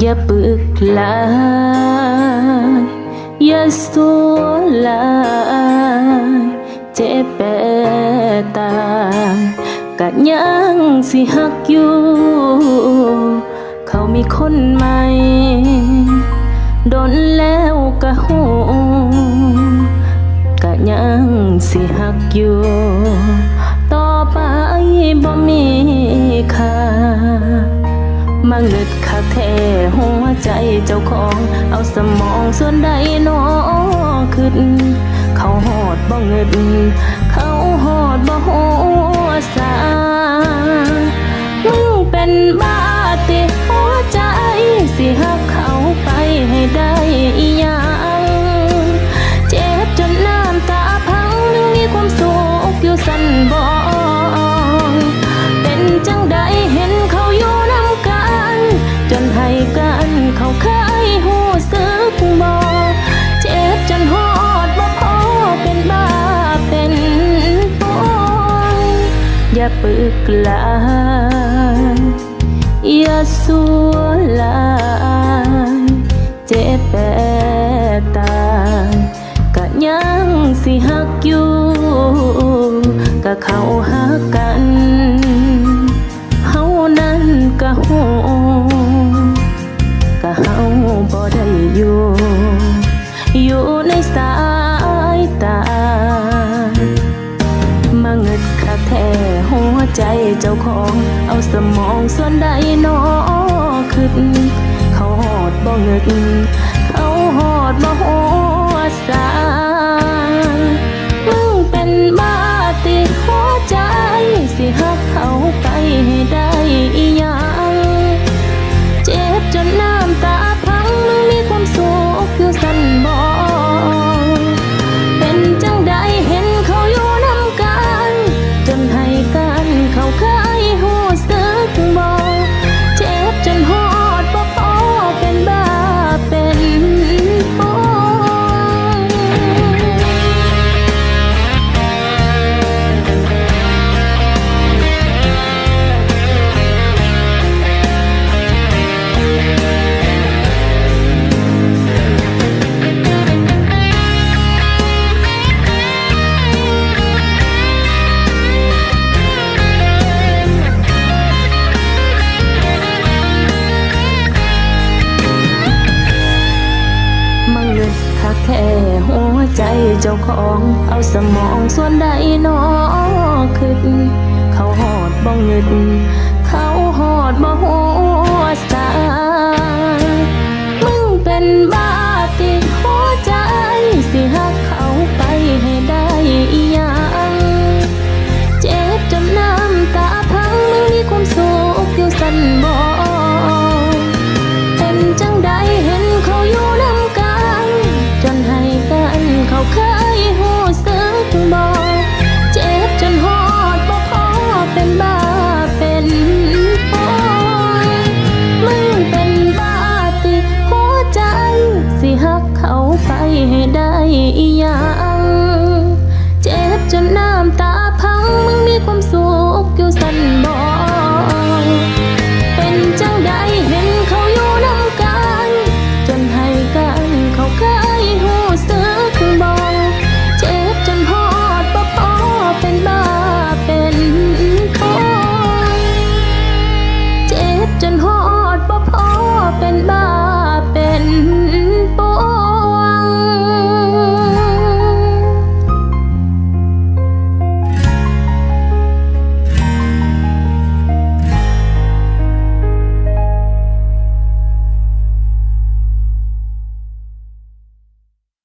อย่าปึกลายอย่าสัวลายเจ็บแปตายกะยังสิหักอยู่ เขามีคนใหม่โดนแล้วกะหูกะยังสิหักอยู่ ต่อไปบ่มีค่า มาเงึดคากแทหัวใจเจ้าของ เอาสมองส่วนใดนอขึ้น เขาหอดบ่เงึด peklan Ya sulan Jepetan Kak nyang si hak you Kak kau hak kan เจ้าของ เอาสมองส่วนใดนอขึ้น เขาหอดบ่เงินเขาหอดบ่ห ใจเจ้าของเอาสมองส่วนใดนอขึ้เขาหอดบ้องเงิน cry.